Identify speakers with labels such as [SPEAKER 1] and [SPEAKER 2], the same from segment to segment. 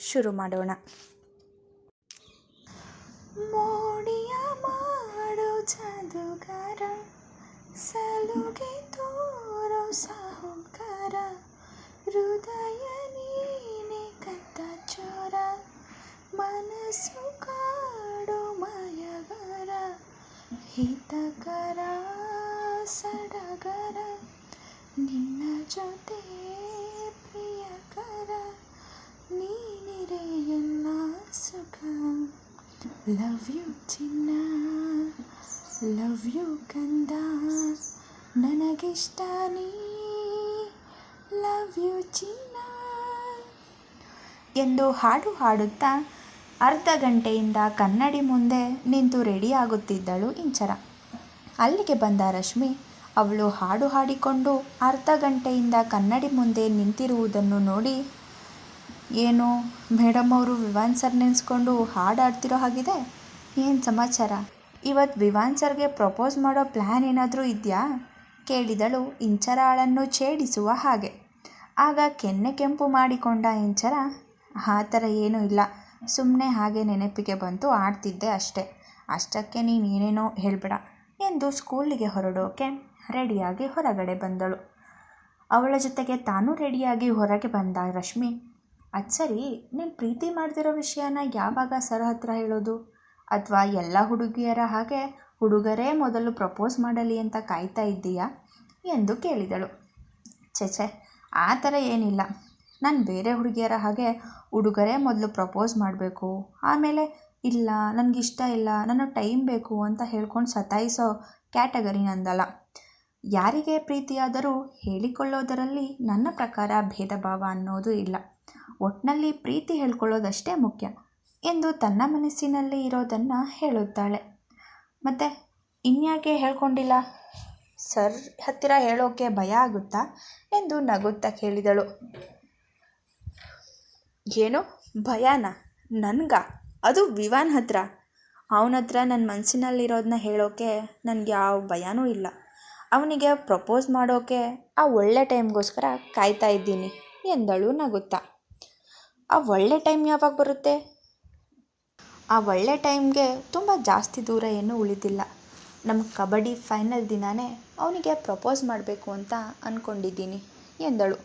[SPEAKER 1] ಶುರು ಮಾಡೋಣ. ಮೋಡಿಯ ಮಾಡೋ ಜಾದುಗಾರ, ಸಲುಗೆ ತೋರೋ ಸಾಹುಕಾರ ಹೃದಯ ನೀನೆ ಕತ್ತ ಚೋರ, ಮನಸ್ಸು ಕಾಡೋ ಮಾಯಗಾರ, ಹಿತಕರ ಸಡಗರ, ನಿನ್ನ ಜೊತೆ ಪ್ರಿಯಕರ ಎಲ್ಲ ಸುಖ ಲವ್ ಯು ಚಿನ್ನ ಲವ್ ಯು ಕಂದ ನನಗಿಷ್ಟ ನೀ ಲವ್ ಯು ಚಿನ್ನ ಎಂದು ಹಾಡು ಹಾಡುತ್ತಾ ಅರ್ಧ ಗಂಟೆಯಿಂದ ಕನ್ನಡಿ ಮುಂದೆ ನಿಂತು ರೆಡಿಯಾಗುತ್ತಿದ್ದಳು ಇಂಚರ. ಅಲ್ಲಿಗೆ ಬಂದ ರಶ್ಮಿ, ಅವಳು ಹಾಡು ಹಾಡಿಕೊಂಡು ಅರ್ಧ ಗಂಟೆಯಿಂದ ಕನ್ನಡಿ ಮುಂದೆ ನಿಂತಿರುವುದನ್ನು ನೋಡಿ ಏನು? ಮೇಡಮ್ ಅವರು ವಿವಾನ್ ಸರ್ ನೆನೆಸ್ಕೊಂಡು ಹಾಡು ಆಡ್ತಿರೋ ಹಾಗಿದೆ? ಏನು ಸಮಾಚಾರ? ಇವತ್ತು ವಿವಾನ್ ಸರ್ಗೆ ಪ್ರಪೋಸ್ ಮಾಡೋ ಪ್ಲ್ಯಾನ್ ಏನಾದರೂ ಇದೆಯಾ? ಕೇಳಿದಳು ಇಂಚರಾಳನ್ನು ಛೇಡಿಸುವ ಹಾಗೆ. ಆಗ ಕೆನ್ನೆ ಕೆಂಪು ಮಾಡಿಕೊಂಡ ಇಂಚರ, ಆ ಥರ ಏನೂ ಇಲ್ಲ. ಸುಮ್ಮನೆ ಹಾಗೆ ನೆನಪಿಗೆ ಬಂತು, ಆಡ್ತಿದ್ದೆ ಅಷ್ಟೇ. ಅಷ್ಟಕ್ಕೆ ನೀನು ಏನೇನೋ ಹೇಳಬೇಡ ಎಂದು ಸ್ಕೂಲಿಗೆ ಹೊರಡೋಕೆ ರೆಡಿಯಾಗಿ ಹೊರಗಡೆ ಬಂದಳು. ಅವಳ ಜೊತೆಗೆ ತಾನೂ ರೆಡಿಯಾಗಿ ಹೊರಗೆ ಬಂದ ರಶ್ಮಿ ಅದು ಸರಿ ನೀನು ಪ್ರೀತಿ ಮಾಡ್ತಿರೋ ವಿಷಯನ ಯಾವಾಗ ಸರ್ ಹತ್ರ ಹೇಳೋದು? ಅಥವಾ ಎಲ್ಲ ಹುಡುಗಿಯರ ಹಾಗೆ ಹುಡುಗರೇ ಮೊದಲು ಪ್ರಪೋಸ್ ಮಾಡಲಿ ಅಂತ ಕಾಯ್ತಾ ಇದ್ದೀಯಾ? ಎಂದು ಕೇಳಿದಳು. ಛೇ ಆ ಥರ ಏನಿಲ್ಲ. ನಾನು ಬೇರೆ ಹುಡುಗಿಯರ ಹಾಗೆ ಹುಡುಗರೇ ಮೊದಲು ಪ್ರಪೋಸ್ ಮಾಡಬೇಕು. ಆಮೇಲೆ, ಇಲ್ಲ, ನನಗಿಷ್ಟ ಇಲ್ಲ ನನಗೆ ಟೈಮ್ ಬೇಕು ಅಂತ ಹೇಳ್ಕೊಂಡು ಸತಾಯಿಸೋ ಕ್ಯಾಟಗರಿ ನಂದಲ್ಲ. ಯಾರಿಗೆ ಪ್ರೀತಿಯಾದರೂ ಹೇಳಿಕೊಳ್ಳೋದರಲ್ಲಿ ನನ್ನ ಪ್ರಕಾರ ಭೇದ ಭಾವ ಅನ್ನೋದು ಇಲ್ಲ. ಒಟ್ಟಿನಲ್ಲಿ ಪ್ರೀತಿ ಹೇಳ್ಕೊಳ್ಳೋದಷ್ಟೇ ಮುಖ್ಯ ಎಂದು ತನ್ನ ಮನಸ್ಸಿನಲ್ಲಿ ಇರೋದನ್ನು ಹೇಳುತ್ತಾಳೆ. ಮತ್ತು ಇನ್ಯಾಕೆ ಹೇಳ್ಕೊಂಡಿಲ್ಲ? ಸರ್ ಹತ್ತಿರ ಹೇಳೋಕೆ ಭಯ ಆಗುತ್ತಾ ಎಂದು ನಗುತ್ತಾ ಕೇಳಿದಳು. ಏನು? ಭಯನ? ನನ್ಗ? ಅದು ವಿವಾನ್ ಹತ್ರ. ಅವನ ಹತ್ರ ನನ್ನ ಮನಸ್ಸಿನಲ್ಲಿರೋದನ್ನ ಹೇಳೋಕೆ ನನಗೆ ಯಾವ ಭಯನೂ ಇಲ್ಲ. ಅವನಿಗೆ ಪ್ರಪೋಸ್ ಮಾಡೋಕೆ ಆ ಒಳ್ಳೆ ಟೈಮ್ಗೋಸ್ಕರ ಕಾಯ್ತಾ ಇದ್ದೀನಿ ಎಂದಳು ನಗುತ್ತಾ. ಆ ಒಳ್ಳೆ ಟೈಮ್ ಯಾವಾಗ ಬರುತ್ತೆ? ಆ ಒಳ್ಳೆ ಟೈಮ್ಗೆ ತುಂಬ ಜಾಸ್ತಿ ದೂರ ಏನೂ ಉಳಿದಿಲ್ಲ. ನಮ್ಮ ಕಬಡ್ಡಿ ಫೈನಲ್ ದಿನವೇ ಅವನಿಗೆ ಪ್ರಪೋಸ್ ಮಾಡಬೇಕು ಅಂತ ಅಂದ್ಕೊಂಡಿದ್ದೀನಿ ಎಂದಳು.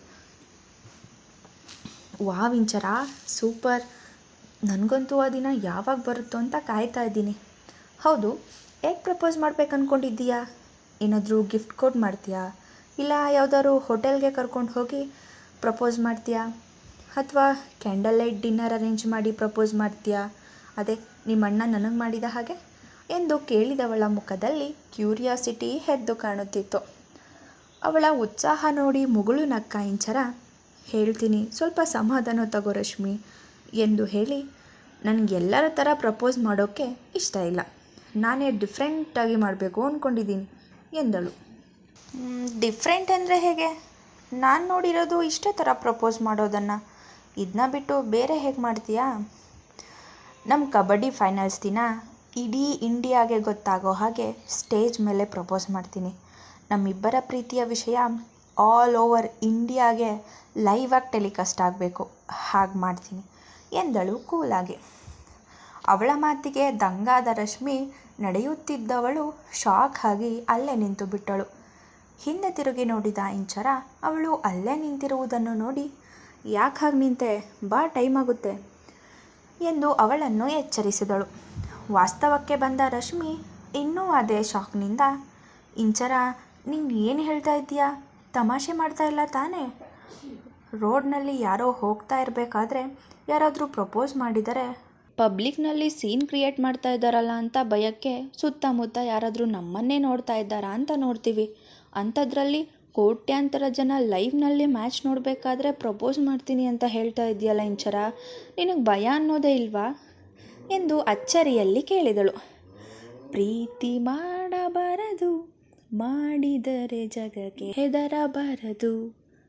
[SPEAKER 1] ವಾ ವಿಂಚರ ಸೂಪರ್. ನನಗಂತೂ ಆ ದಿನ ಯಾವಾಗ ಬರುತ್ತೋ ಅಂತ ಕಾಯ್ತಾ ಇದ್ದೀನಿ. ಹೌದು ಹೇಗೆ ಪ್ರಪೋಸ್ ಮಾಡ್ಬೇಕು ಅಂದ್ಕೊಂಡಿದ್ದೀಯಾ ಏನಾದರೂ ಗಿಫ್ಟ್ ಕೊಟ್ಟು ಮಾಡ್ತೀಯಾ? ಇಲ್ಲ ಯಾವುದಾದ್ರು ಹೋಟೆಲ್ಗೆ ಕರ್ಕೊಂಡು ಹೋಗಿ ಪ್ರಪೋಸ್ ಮಾಡ್ತೀಯಾ? ಅಥವಾ ಕ್ಯಾಂಡಲ್ ಲೈಟ್ ಡಿನ್ನರ್ ಅರೇಂಜ್ ಮಾಡಿ ಪ್ರಪೋಸ್ ಮಾಡ್ತೀಯಾ? ಅದೇ ನಿಮ್ಮ ಅಣ್ಣ ನನಗೆ ಮಾಡಿದ ಹಾಗೆ? ಎಂದು ಕೇಳಿದವಳ ಮುಖದಲ್ಲಿ ಕ್ಯೂರಿಯಾಸಿಟಿ ಎದ್ದು ಕಾಣುತ್ತಿತ್ತು. ಅವಳ ಉತ್ಸಾಹ ನೋಡಿ ಮುಗುಳು ನಕ್ಕ ಇಂಚರ, ಹೇಳ್ತೀನಿ, ಸ್ವಲ್ಪ ಸಮಾಧಾನ ತಗೋ ರಶ್ಮಿ ಎಂದು ಹೇಳಿ ನನಗೆಲ್ಲರ ಥರ ಪ್ರಪೋಸ್ ಮಾಡೋಕ್ಕೆ ಇಷ್ಟ ಇಲ್ಲ. ನಾನೇ ಡಿಫ್ರೆಂಟಾಗಿ ಮಾಡಬೇಕು ಅಂದ್ಕೊಂಡಿದ್ದೀನಿ ಎಂದಳು. ಡಿಫ್ರೆಂಟ್ ಅಂದರೆ ಹೇಗೆ? ನಾನು ನೋಡಿರೋದು ಇಷ್ಟೇ ಥರ ಪ್ರಪೋಸ್ ಮಾಡೋದನ್ನು. ಇದನ್ನ ಬಿಟ್ಟು ಬೇರೆ ಹೇಗೆ ಮಾಡ್ತೀಯಾ? ನಮ್ಮ ಕಬಡ್ಡಿ ಫೈನಲ್ಸ್ ದಿನ ಇಡೀ ಇಂಡಿಯಾಗೆ ಗೊತ್ತಾಗೋ ಹಾಗೆ ಸ್ಟೇಜ್ ಮೇಲೆ ಪ್ರಪೋಸ್ ಮಾಡ್ತೀನಿ. ನಮ್ಮಿಬ್ಬರ ಪ್ರೀತಿಯ ವಿಷಯ ಆಲ್ ಓವರ್ ಇಂಡಿಯಾಗೆ ಲೈವಾಗಿ ಟೆಲಿಕಾಸ್ಟ್ ಆಗಬೇಕು. ಹಾಗೆ ಮಾಡ್ತೀನಿ. ಎಂದಳು ಕೂಲಾಗಿ. ಅವಳ ಮಾತಿಗೆ ದಂಗಾದ ರಶ್ಮಿ ನಡೆಯುತ್ತಿದ್ದವಳು ಶಾಕ್ ಆಗಿ ಅಲ್ಲೇ ನಿಂತು ಬಿಟ್ಟಳು. ಹಿಂದೆ ತಿರುಗಿ ನೋಡಿದ ಇಂಚರ ಅವಳು ಅಲ್ಲೇ ನಿಂತಿರುವುದನ್ನು ನೋಡಿ ಯಾಕೆ ಹಾಗೆ ನಿಂತೆ ಬಾ, ಟೈಮ್ ಆಗುತ್ತೆ ಎಂದು ಅವಳನ್ನು ಎಚ್ಚರಿಸಿದಳು. ವಾಸ್ತವಕ್ಕೆ ಬಂದ ರಶ್ಮಿ ಇನ್ನೂ ಅದೇ ಶಾಕ್ನಿಂದ, ಇಂಚರ, ನೀನು ಏನು ಹೇಳ್ತಾ ಇದ್ದೀಯಾ? ತಮಾಷೆ ಮಾಡ್ತಾ ಇಲ್ಲ ತಾನೇ? ರೋಡ್ನಲ್ಲಿ ಯಾರೋ ಹೋಗ್ತಾ ಇರಬೇಕಾದ್ರೆ ಯಾರಾದರೂ ಪ್ರಪೋಸ್ ಮಾಡಿದರೆ ಪಬ್ಲಿಕ್ನಲ್ಲಿ ಸೀನ್ ಕ್ರಿಯೇಟ್ ಮಾಡ್ತಾ ಇದ್ದಾರಲ್ಲ ಅಂತ ಭಯಕ್ಕೆ ಸುತ್ತಮುತ್ತ ಯಾರಾದರೂ ನಮ್ಮನ್ನೇ ನೋಡ್ತಾ ಇದ್ದಾರಾ ಅಂತ ನೋಡ್ತೀವಿ. ಅಂಥದ್ರಲ್ಲಿ ಕೋಟ್ಯಾಂತರ ಜನ ಲೈವ್ನಲ್ಲಿ ಮ್ಯಾಚ್ ನೋಡಬೇಕಾದ್ರೆ ಪ್ರಪೋಸ್ ಮಾಡ್ತೀನಿ ಅಂತ ಹೇಳ್ತಾ ಇದೆಯಲ್ಲ ಇಂಚರ? ನಿನಗೆ ಭಯ ಅನ್ನೋದೇ ಇಲ್ವಾ? ಎಂದು ಅಚ್ಚರಿಯಲ್ಲಿ ಕೇಳಿದಳು. ಪ್ರೀತಿ ಮಾಡಬಾರದು, ಮಾಡಿದರೆ ಜಗಕ್ಕೆ ಹೆದರಬಾರದು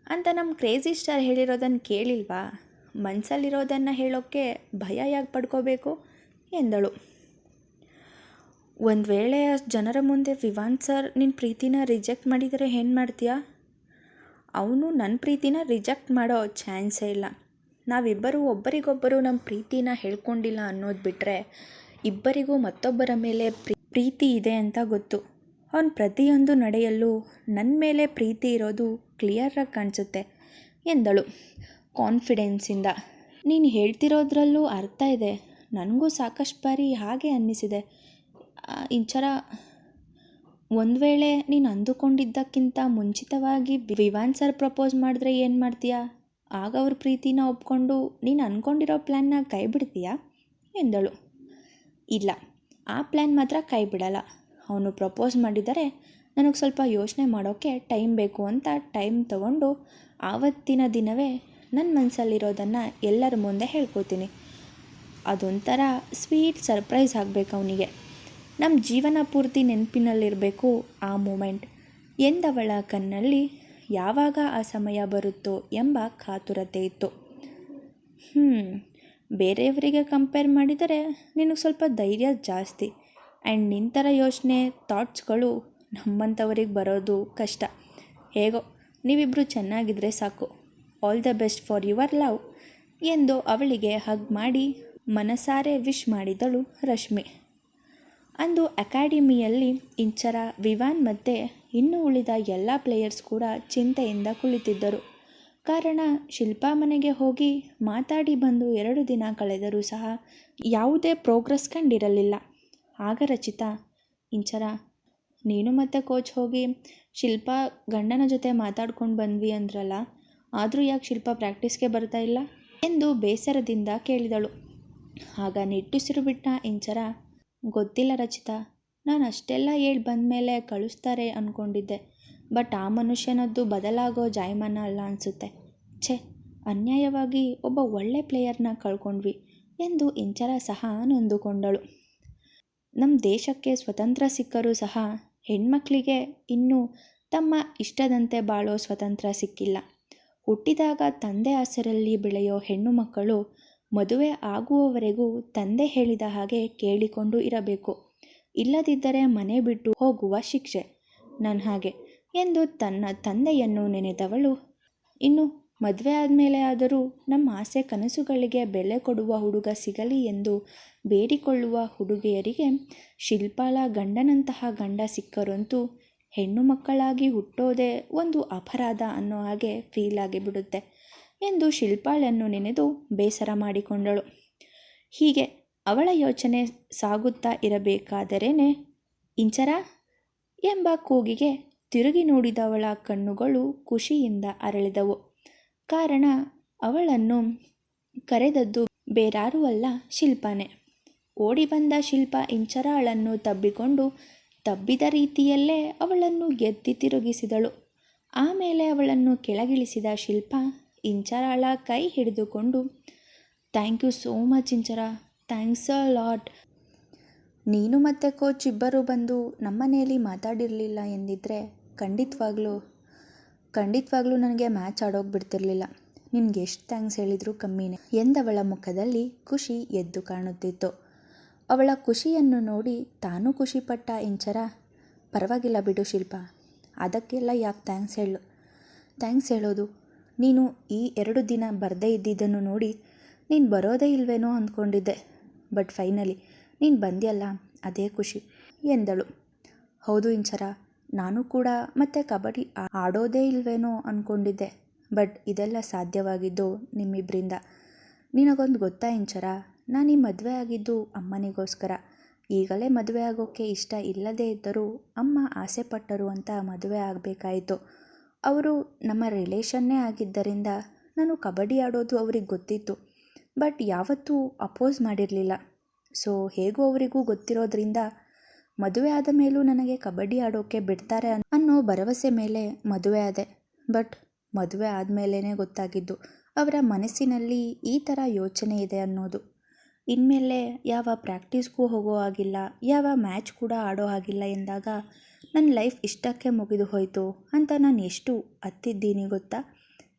[SPEAKER 1] ಅಂತ ನಮ್ಮ ಕ್ರೇಜಿ ಸ್ಟಾರ್ ಹೇಳಿರೋದನ್ನು ಕೇಳಿಲ್ವಾ? ಮನಸ್ಸಲ್ಲಿರೋದನ್ನು ಹೇಳೋಕ್ಕೆ ಭಯ ಯಾಕೆ ಪಡ್ಕೋಬೇಕು? ಎಂದಳು. ಒಂದು ವೇಳೆ ಜನರ ಮುಂದೆ ವಿವಾನ್ ಸರ್ ನಿನ್ನ ಪ್ರೀತಿನ ರಿಜೆಕ್ಟ್ ಮಾಡಿದರೆ ಏನು ಮಾಡ್ತೀಯಾ? ಅವನು ನನ್ನ ಪ್ರೀತಿನ ರಿಜೆಕ್ಟ್ ಮಾಡೋ ಚಾನ್ಸೇ ಇಲ್ಲ. ನಾವಿಬ್ಬರು ಒಬ್ಬರಿಗೊಬ್ಬರು ನಮ್ಮ ಪ್ರೀತಿನ ಹೇಳ್ಕೊಂಡಿಲ್ಲ ಅನ್ನೋದು ಬಿಟ್ಟರೆ ಇಬ್ಬರಿಗೂ ಮತ್ತೊಬ್ಬರ ಮೇಲೆ ಪ್ರೀತಿ ಇದೆ ಅಂತ ಗೊತ್ತು. ಅವನ ಪ್ರತಿಯೊಂದು ನಡೆಯಲ್ಲೂ ನನ್ನ ಮೇಲೆ ಪ್ರೀತಿ ಇರೋದು ಕ್ಲಿಯರಾಗಿ ಕಾಣಿಸುತ್ತೆ ಎಂದಳು ಕಾನ್ಫಿಡೆನ್ಸಿಂದ. ನೀನು ಹೇಳ್ತಿರೋದ್ರಲ್ಲೂ ಅರ್ಥ ಇದೆ. ನನಗೂ ಸಾಕಷ್ಟು ಬಾರಿ ಹಾಗೆ ಅನ್ನಿಸಿದೆ. ಆ, ಇಂಚರ ಒಂದು ವೇಳೆ ನೀನು ಅಂದುಕೊಂಡಿದ್ದಕ್ಕಿಂತ ಮುಂಚಿತವಾಗಿ ವಿವಾನ್ ಸರ್ ಪ್ರಪೋಸ್ ಮಾಡಿದ್ರೆ ಏನು ಮಾಡ್ತೀಯಾ? ಆಗ ಅವ್ರ ಪ್ರೀತಿನ ಒಪ್ಕೊಂಡು ನೀನು ಅಂದ್ಕೊಂಡಿರೋ ಪ್ಲ್ಯಾನ್ನ ಕೈ ಬಿಡ್ತೀಯಾ? ಎಂದಳು. ಇಲ್ಲ ಆ ಪ್ಲ್ಯಾನ್ ಮಾತ್ರ ಕೈ ಬಿಡಲ್ಲ. ಅವನು ಪ್ರಪೋಸ್ ಮಾಡಿದರೆ ನನಗೆ ಸ್ವಲ್ಪ ಯೋಚನೆ ಮಾಡೋಕ್ಕೆ ಟೈಮ್ ಬೇಕು ಅಂತ ಟೈಮ್ ತಗೊಂಡು ಆವತ್ತಿನ ದಿನವೇ ನನ್ನ ಮನಸ್ಸಲ್ಲಿರೋದನ್ನು ಎಲ್ಲರ ಮುಂದೆ ಹೇಳ್ಕೊತೀನಿ. ಅದೊಂಥರ ಸ್ವೀಟ್ ಸರ್ಪ್ರೈಸ್ ಆಗಬೇಕು ಅವನಿಗೆ. ನಮ್ಮ ಜೀವನ ಪೂರ್ತಿ ನೆನಪಿನಲ್ಲಿರಬೇಕು ಆ ಮೂಮೆಂಟ್. ಎಂದವಳ ಕಣ್ಣಲ್ಲಿ ಯಾವಾಗ ಆ ಸಮಯ ಬರುತ್ತೋ ಎಂಬ ಕಾತುರತೆ ಇತ್ತು. ಹ್ಞೂ ಬೇರೆಯವರಿಗೆ ಕಂಪೇರ್ ಮಾಡಿದರೆ ನಿನಗೆ ಸ್ವಲ್ಪ ಧೈರ್ಯ ಜಾಸ್ತಿ. ಆ್ಯಂಡ್ ನಿಂತರ ಯೋಚನೆ ಥಾಟ್ಸ್ಗಳು ನಮ್ಮಂಥವ್ರಿಗೆ ಬರೋದು ಕಷ್ಟ. ಹೇಗೋ ನೀವಿಬ್ಬರು ಚೆನ್ನಾಗಿದ್ದರೆ ಸಾಕು. All the best for your love ಎಂದು ಅವಳಿಗೆ ಹಗ್ ಮಾಡಿ ಮನಸಾರೆ ವಿಶ್ ಮಾಡಿದಳು ರಶ್ಮಿ. ಅಂದು ಅಕಾಡೆಮಿಯಲ್ಲಿ ಇಂಚರ, ವಿವಾನ್ ಮತ್ತು ಇನ್ನು ಉಳಿದ ಎಲ್ಲ ಪ್ಲೇಯರ್ಸ್ ಕೂಡ ಚಿಂತೆಯಿಂದ ಕುಳಿತಿದ್ದರು. ಕಾರಣ, ಶಿಲ್ಪಾ ಮನೆಗೆ ಹೋಗಿ ಮಾತಾಡಿ ಬಂದು ಎರಡು ದಿನ ಕಳೆದರೂ ಸಹ ಯಾವುದೇ ಪ್ರೋಗ್ರೆಸ್ ಕಂಡಿರಲಿಲ್ಲ. ಆಗ ರಚಿತಾ, ಇಂಚರ, ನೀನು ಮತ್ತೆ ಕೋಚ್ ಹೋಗಿ ಶಿಲ್ಪಾ ಗಂಡನ ಜೊತೆ ಮಾತಾಡ್ಕೊಂಡು ಬಂದ್ವಿ ಅಂದ್ರಲ್ಲ, ಆದರೂ ಯಾಕೆ ಶಿಲ್ಪಾ ಪ್ರಾಕ್ಟೀಸ್ಗೆ ಬರ್ತಾ ಇಲ್ಲ? ಎಂದು ಬೇಸರದಿಂದ ಕೇಳಿದಳು. ಆಗ ನಿಟ್ಟುಸಿರು ಬಿಟ್ಟ ಇಂಚರ ಗೊತ್ತಿಲ್ಲ ರಚಿತಾ. ನಾನು ಅಷ್ಟೆಲ್ಲ ಹೇಳಿ ಬಂದಮೇಲೆ ಕಳಿಸ್ತಾರೆ ಅಂದ್ಕೊಂಡಿದ್ದೆ ಬಟ್ ಆ ಮನುಷ್ಯನದ್ದು ಬದಲಾಗೋ ಜಾಯಮಾನ ಅಲ್ಲ ಅನಿಸುತ್ತೆ. ಛೇ, ಅನ್ಯಾಯವಾಗಿ ಒಬ್ಬ ಒಳ್ಳೆ ಪ್ಲೇಯರ್ನ ಕಳ್ಕೊಂಡ್ವಿ ಎಂದು ಇಂಚರ ಸಹ ನೊಂದುಕೊಂಡಳು. ನಮ್ಮ ದೇಶಕ್ಕೆ ಸ್ವತಂತ್ರ ಸಿಕ್ಕರೂ ಸಹ ಹೆಣ್ಮಕ್ಳಿಗೆ ಇನ್ನೂ ತಮ್ಮ ಇಷ್ಟದಂತೆ ಬಾಳೋ ಸ್ವತಂತ್ರ ಸಿಕ್ಕಿಲ್ಲ. ಹುಟ್ಟಿದಾಗ ತಂದೆ ಹಸರಲ್ಲಿ ಬೆಳೆಯೋ ಹೆಣ್ಣು ಮಕ್ಕಳು ಮದುವೆ ಆಗುವವರೆಗೂ ತಂದೆ ಹೇಳಿದ ಹಾಗೆ ಕೇಳಿಕೊಂಡು ಇರಬೇಕು. ಇಲ್ಲದಿದ್ದರೆ ಮನೆ ಬಿಟ್ಟು ಹೋಗುವ ಶಿಕ್ಷೆ. ನನ್ನ ಹಾಗೆ ಎಂದು ತನ್ನ ತಂದೆಯನ್ನು ನೆನೆದವಳು. ಇನ್ನು ಮದುವೆ ಆದಮೇಲೆ ಆದರೂ ನಮ್ಮ ಆಸೆ ಕನಸುಗಳಿಗೆ ಬೆಲೆ ಕೊಡುವ ಹುಡುಗ ಸಿಗಲಿ ಎಂದು ಬೇಡಿಕೊಳ್ಳುವ ಹುಡುಗಿಯರಿಗೆ ಶಿಲ್ಪಾಲ ಗಂಡನಂತಹ ಗಂಡ ಸಿಕ್ಕರಂತೂ ಹೆಣ್ಣು ಮಕ್ಕಳಾಗಿ ಹುಟ್ಟೋದೇ ಒಂದು ಅಪರಾಧ ಅನ್ನೋ ಹಾಗೆ ಫೀಲ್ ಆಗಿಬಿಡುತ್ತೆ. ಎಂದು ಶಿಲ್ಪಾಳನ್ನು ನೆನೆದು ಬೇಸರ ಮಾಡಿಕೊಂಡಳು. ಹೀಗೆ ಅವಳ ಯೋಚನೆ ಸಾಗುತ್ತಾ ಇರಬೇಕಾದರೇನೆ? ಇಂಚರ? ಎಂಬ ಕೂಗಿಗೆ ತಿರುಗಿ ನೋಡಿದವಳ ಕಣ್ಣುಗಳು ಖುಷಿಯಿಂದ ಅರಳಿದವು. ಕಾರಣ, ಅವಳನ್ನು ಕರೆದದ್ದು ಬೇರಾರೂ ಅಲ್ಲ ಶಿಲ್ಪನೇ. ಓಡಿ ಬಂದ ಶಿಲ್ಪ ಇಂಚರಾಳನ್ನು ತಬ್ಬಿಕೊಂಡು ತಬ್ಬಿದ ರೀತಿಯಲ್ಲೇ ಅವಳನ್ನು ಗೆದ್ದಿ ತಿರುಗಿಸಿದಳು. ಆಮೇಲೆ ಅವಳನ್ನು ಕೆಳಗಿಳಿಸಿದ ಶಿಲ್ಪ ಇಂಚರಾಳ ಕೈ ಹಿಡಿದುಕೊಂಡು, thank you so much Inchara, thanks a lot. ನೀನು ಮತ್ತು ಕೋಚ್ ಇಬ್ಬರು ಬಂದು ನಮ್ಮನೆಯಲ್ಲಿ ಮಾತಾಡಿರಲಿಲ್ಲ ಎಂದಿದ್ದರೆ ಖಂಡಿತವಾಗ್ಲೂ ಖಂಡಿತವಾಗ್ಲೂ ನನಗೆ ಮ್ಯಾಚ್ ಆಡೋಕೆ ಬಿಡ್ತಿರ್ಲಿಲ್ಲ. ನಿನಗೆ ಎಷ್ಟು ಥ್ಯಾಂಕ್ಸ್ ಹೇಳಿದರೂ ಕಮ್ಮಿನೇ. ಎಂದವಳ ಮುಖದಲ್ಲಿ ಖುಷಿ ಎದ್ದು ಕಾಣುತ್ತಿತ್ತು. ಅವಳ ಖುಷಿಯನ್ನು ನೋಡಿ ತಾನೂ ಖುಷಿಪಟ್ಟ, ಇಂಚರ, ಪರವಾಗಿಲ್ಲ ಬಿಡು ಶಿಲ್ಪ, ಅದಕ್ಕೆಲ್ಲ ಯಾಕೆ ಥ್ಯಾಂಕ್ಸ್ ಹೇಳು? ಥ್ಯಾಂಕ್ಸ್ ಹೇಳೋದು ನೀನು ಈ ಎರಡು ದಿನ ಬರದೇ ಇದ್ದಿದ್ದನ್ನು ನೋಡಿ ನೀನು ಬರೋದೇ ಇಲ್ವೇನೋ ಅಂದ್ಕೊಂಡಿದ್ದೆ. ಬಟ್ ಫೈನಲಿ ನೀನು ಬಂದ್ಯಲ್ಲ, ಅದೇ ಖುಷಿ ಎಂದಳು. ಹೌದು ಇಂಚರ, ನಾನು ಕೂಡ ಮತ್ತೆ ಕಬಡ್ಡಿ ಆಡೋದೇ ಇಲ್ವೇನೋ ಅಂದ್ಕೊಂಡಿದ್ದೆ ಬಟ್ ಇದೆಲ್ಲ ಸಾಧ್ಯವಾಗಿದ್ದು ನಿಮ್ಮಿಬ್ಬರಿಂದ ನಿನಗೊಂದು ಗೊತ್ತಾ ಇಂಚರ, ನಾನು ಈ ಮದುವೆ ಆಗಿದ್ದು ಅಮ್ಮನಿಗೋಸ್ಕರ. ಈಗಲೇ ಮದುವೆ ಆಗೋಕ್ಕೆ ಇಷ್ಟ ಇಲ್ಲದೇ ಇದ್ದರೂ ಅಮ್ಮ ಆಸೆ ಪಟ್ಟರು ಅಂತ ಮದುವೆ ಆಗಬೇಕಾಯಿತು. ಅವರು ನಮ್ಮ ರಿಲೇಷನ್ನೇ ಆಗಿದ್ದರಿಂದ ನಾನು ಕಬಡ್ಡಿ ಆಡೋದು ಅವ್ರಿಗೆ ಗೊತ್ತಿತ್ತು. ಬಟ್ ಯಾವತ್ತೂ ಅಪೋಸ್ ಮಾಡಿರಲಿಲ್ಲ. ಸೊ ಹೇಗೂ ಅವರಿಗೂ ಗೊತ್ತಿರೋದ್ರಿಂದ ಮದುವೆ ಆದ ಮೇಲೂ ನನಗೆ ಕಬಡ್ಡಿ ಆಡೋಕ್ಕೆ ಬಿಡ್ತಾರೆ ಅನ್ನೋ ಭರವಸೆ ಮೇಲೆ ಮದುವೆ ಆದೆ. ಬಟ್ ಮದುವೆ ಆದಮೇಲೇ ಗೊತ್ತಾಗಿದ್ದು ಅವರ ಮನಸ್ಸಿನಲ್ಲಿ ಈ ಥರ ಯೋಚನೆ ಇದೆ ಅನ್ನೋದು. ಇನ್ಮೇಲೆ ಯಾವ ಪ್ರಾಕ್ಟೀಸ್ಗೂ ಹೋಗೋ ಹಾಗಿಲ್ಲ, ಯಾವ ಮ್ಯಾಚ್ ಕೂಡ ಆಡೋ ಹಾಗಿಲ್ಲ ಎಂದಾಗ ನನ್ನ ಲೈಫ್ ಇಷ್ಟಕ್ಕೆ ಮುಗಿದು ಹೋಯಿತು ಅಂತ ನಾನು ಎಷ್ಟು ಅತ್ತಿದ್ದೀನಿ ಗೊತ್ತಾ?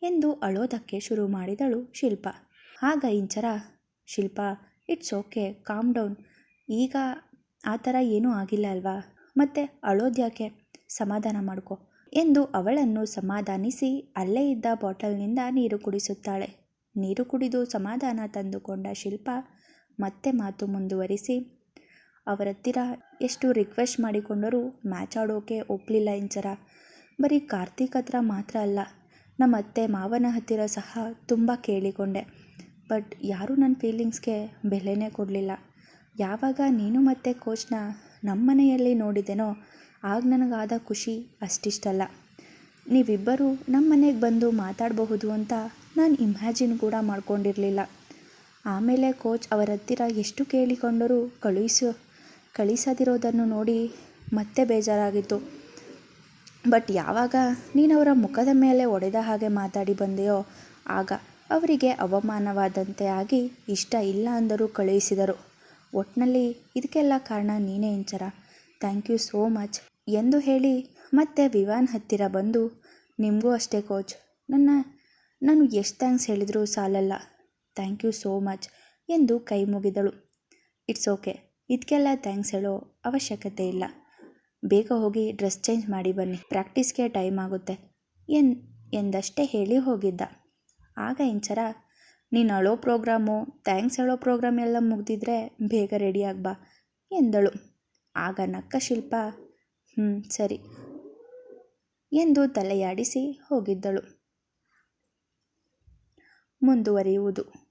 [SPEAKER 1] ಎಂದು ಅಳೋದಕ್ಕೆ ಶುರು ಮಾಡಿದಳು ಶಿಲ್ಪ. ಆಗ Inchara, Shilpa it's okay calm down ಈಗ ಆ ಥರ ಏನೂ ಆಗಿಲ್ಲ ಅಲ್ವಾ? ಮತ್ತೆ ಅಳೋದ್ಯಾಕೆ ಸಮಾಧಾನ ಮಾಡ್ಕೊ ಎಂದು ಅವಳನ್ನು ಸಮಾಧಾನಿಸಿ ಅಲ್ಲೇ ಇದ್ದ ಬಾಟಲ್ನಿಂದ ನೀರು ಕುಡಿಸುತ್ತಾಳೆ. ನೀರು ಕುಡಿದು ಸಮಾಧಾನ ತಂದುಕೊಂಡ ಶಿಲ್ಪ ಮತ್ತೆ ಮಾತು ಮುಂದುವರಿಸಿ ಅವರತ್ತಿರ ಎಷ್ಟು ರಿಕ್ವೆಸ್ಟ್ ಮಾಡಿಕೊಂಡರೂ ಮ್ಯಾಚ್ ಆಡೋಕೆ ಒಪ್ಪಲಿಲ್ಲ ಇಂಚರ. ಬರೀ ಕಾರ್ತಿಕ್ ಹತ್ರ ಮಾತ್ರ ಅಲ್ಲ, ನಮ್ಮ ಅತ್ತೆ ಮಾವನ ಹತ್ತಿರ ಸಹ ತುಂಬ ಕೇಳಿಕೊಂಡೆ. ಬಟ್ ಯಾರೂ ನನ್ನ ಫೀಲಿಂಗ್ಸ್ಗೆ ಬೆಲೆನೇ ಕೊಡಲಿಲ್ಲ. ಯಾವಾಗ ನೀನು ಮತ್ತೆ ಕೋಚ್ನ ನಮ್ಮ ಮನೆಯಲ್ಲಿ ನೋಡಿದೆನೋ, ಆಗ ನನಗಾದ ಖುಷಿ ಅಷ್ಟಿಷ್ಟಲ್ಲ. ನೀವಿಬ್ಬರೂ ನಮ್ಮ ಮನೆಗೆ ಬಂದು ಮಾತಾಡಬಹುದು ಅಂತ ನಾನು ಇಮ್ಯಾಜಿನ್ ಕೂಡ ಮಾಡ್ಕೊಂಡಿರಲಿಲ್ಲ. ಆಮೇಲೆ ಕೋಚ್ ಅವರ ಹತ್ತಿರ ಎಷ್ಟು ಕೇಳಿಕೊಂಡರೂ ಕಳುಹಿಸು ಕಳಿಸದಿರೋದನ್ನು ನೋಡಿ ಮತ್ತೆ ಬೇಜಾರಾಗಿತ್ತು. ಬಟ್ ಯಾವಾಗ ನೀನು ಅವರ ಮುಖದ ಮೇಲೆ ಒಡೆದ ಹಾಗೆ ಮಾತಾಡಿ ಬಂದೆಯೋ, ಆಗ ಅವರಿಗೆ ಅವಮಾನವಾದಂತೆ ಆಗಿ ಇಷ್ಟ ಇಲ್ಲ ಅಂದರೂ ಕಳುಹಿಸಿದರು. ಒಟ್ಟಿನಲ್ಲಿ ಇದಕ್ಕೆಲ್ಲ ಕಾರಣ ನೀನೇ Inchara. Thank you so much ಎಂದು ಹೇಳಿ ಮತ್ತೆ ವಿವಾನ್ ಹತ್ತಿರ ಬಂದು, ನಿಮಗೂ ಅಷ್ಟೇ ಕೋಚ್. ನನ್ನ, ನಾನು ಎಷ್ಟು ಥ್ಯಾಂಕ್ಸ್ ಹೇಳಿದರೂ ಸಾಲಲ್ಲ. ಥ್ಯಾಂಕ್ ಯು ಸೋ ಮಚ್ ಎಂದು ಕೈ ಮುಗಿದಳು. It's okay. ಇದಕ್ಕೆಲ್ಲ ಥ್ಯಾಂಕ್ಸ್ ಹೇಳೋ ಅವಶ್ಯಕತೆ ಇಲ್ಲ. ಬೇಗ ಹೋಗಿ ಡ್ರೆಸ್ ಚೇಂಜ್ ಮಾಡಿ ಬನ್ನಿ. ಪ್ರಾಕ್ಟೀಸ್ಗೆ ಟೈಮ್ ಆಗುತ್ತೆ. ಎನ್ ಎಂದಷ್ಟೇ ಹೇಳಿ ಹೋಗಿದ್ದ. ಆಗ ಇಂಚರ, ನೀನು ಅಳೋ ಪ್ರೋಗ್ರಾಮು ಥ್ಯಾಂಕ್ಸ್ ಹೇಳೋ ಪ್ರೋಗ್ರಾಮ್ ಎಲ್ಲ ಮುಗ್ದಿದ್ರೆ ಬೇಗ ರೆಡಿ ಬಾ ಎಂದಳು. ಆಗ ನಕ್ಕ ಶಿಲ್ಪ ಹ್ಞೂ ಸರಿ, ಎಂದು ತಲೆಯಾಡಿಸಿ ಹೋಗಿದ್ದಳು. ಮುಂದುವರಿಯುವುದು.